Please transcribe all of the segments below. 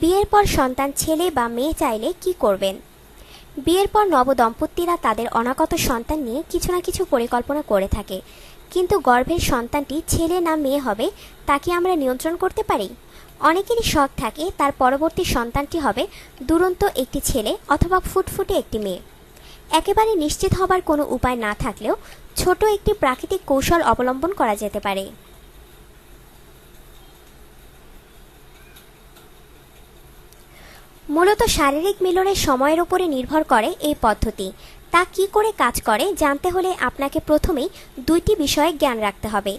বিয়ের পর সন্তান, ছেলে বা মেয়ে চাইলে কি করবেন? বিয়ের পর নবদম্পতিরা তাদের অনাগত সন্তান নিয়ে কিছু না কিছু পরিকল্পনা করে থাকে। কিন্তু গর্ভের সন্তানটি ছেলে না মেয়ে হবে, তা কি আমরা নিয়ন্ত্রণ করতে পারি? অনেকেরই শখ থাকে, তার পরবর্তী সন্তানটি হবে দুরন্ত একটি ছেলে অথবা ফুটফুটে একটি মেয়ে। একেবারে নিশ্চিত হবার কোনো উপায় না থাকলেও ছোট একটি প্রাকৃতিক কৌশল অবলম্বন করা যেতে পারে। মূলত শারীরিক মিলনের সময়ের উপরে নির্ভর করে এই পদ্ধতি। তা কি করে কাজ করে জানতে হলে আপনাকে প্রথমেই দুইটি বিষয়ে জ্ঞান রাখতে হবে।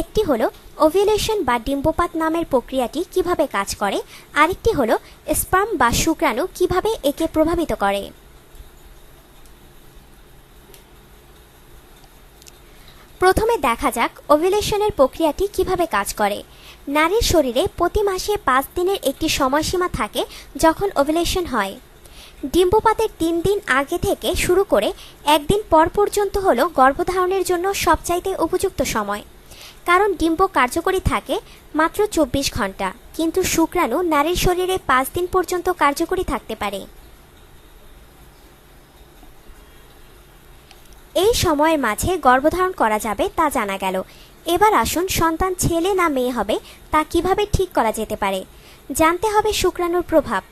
একটি হলো ওভিলেশন বা ডিম্বপাত নামের প্রক্রিয়াটি কীভাবে কাজ করে। আরেকটি হলো স্পাম বা শুক্রাণু কীভাবে একে প্রভাবিত করে। প্রথমে দেখা যাক ওভিলেশনের প্রক্রিয়াটি কীভাবে কাজ করে। নারীর শরীরে প্রতি মাসে পাঁচ দিনের একটি সময়সীমা থাকে যখন ওভিলেশন হয়। ডিম্বপাতের তিন দিন আগে থেকে শুরু করে একদিন পর পর্যন্ত হল গর্ভধারণের জন্য সবচাইতে উপযুক্ত সময়। কারণ ডিম্ব কার্যকরী থাকে মাত্র চব্বিশ ঘণ্টা, কিন্তু শুক্রাণু নারীর শরীরে পাঁচ দিন পর্যন্ত কার্যকরী থাকতে পারে। এই সময়ের মাঝে গর্ভধারণ করা যাবে তা জানা গেল। এবার আসুন সন্তান ছেলে না মেয়ে হবে তা কীভাবে ঠিক করা যেতে পারে? জানতে হবে শুক্রাণুর প্রভাব।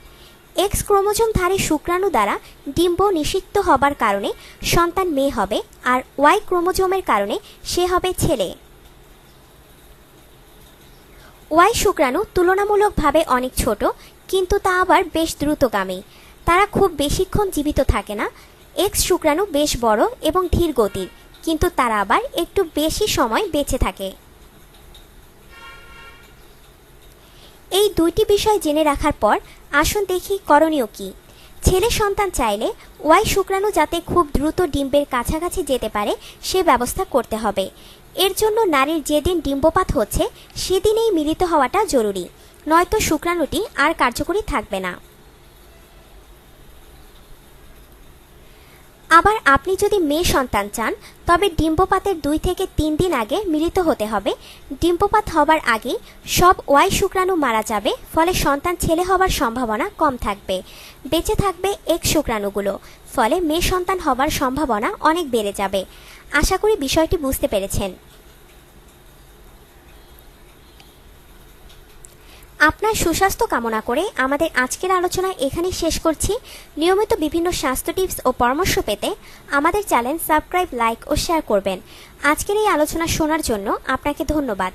এক্স ক্রোমোজোমধারী শুক্রাণু দ্বারা ডিম্ব নিষিক্ত হবার কারণে সন্তান মেয়ে হবে আর ওয়াই ক্রোমোজোমের কারণে সে হবে ছেলে। ওয়াই শুক্রাণু তুলনামূলকভাবে অনেক ছোট, কিন্তু তা আবার বেশ দ্রুতগামী। তারা খুব বেশিক্ষণ জীবিত থাকে না এক্স শুক্রাণু বেশ বড় এবং ধীর গতির, কিন্তু তারা আবার একটু বেশি সময় বেঁচে থাকে। এই দুইটি বিষয় জেনে রাখার পর আসুন দেখি করণীয় কি। ছেলে সন্তান চাইলে ওয়াই শুক্রাণু যাতে খুব দ্রুত ডিম্বের কাছাকাছি যেতে পারে, সে ব্যবস্থা করতে হবে। এর জন্য নারীর যেদিন ডিম্বপাত হচ্ছে, সেদিনেই মিলিত হওয়াটা জরুরি, নয়তো শুক্রাণুটি আর কার্যকরী থাকবে না। আবার আপনি যদি মেয়ে সন্তান চান, তবে ডিম্বপাতের দুই থেকে তিন দিন আগে মিলিত হতে হবে। ডিম্বপাত হবার আগে সব ওয়াই শুক্রাণু মারা যাবে, ফলে সন্তান ছেলে হবার সম্ভাবনা কম থাকবে। বেঁচে থাকবে এক শুক্রাণুগুলো, ফলে মেয়ে সন্তান হবার সম্ভাবনা অনেক বেড়ে যাবে। আশা করি বিষয়টি বুঝতে পেরেছেন। আপনার সুস্বাস্থ্য কামনা করে আমাদের আজকের আলোচনা এখানেই শেষ করছি। নিয়মিত বিভিন্ন স্বাস্থ্য টিপস ও পরামর্শ পেতে আমাদের চ্যানেল সাবস্ক্রাইব, লাইক ও শেয়ার করবেন। আজকের এই আলোচনা শোনার জন্য আপনাকে ধন্যবাদ।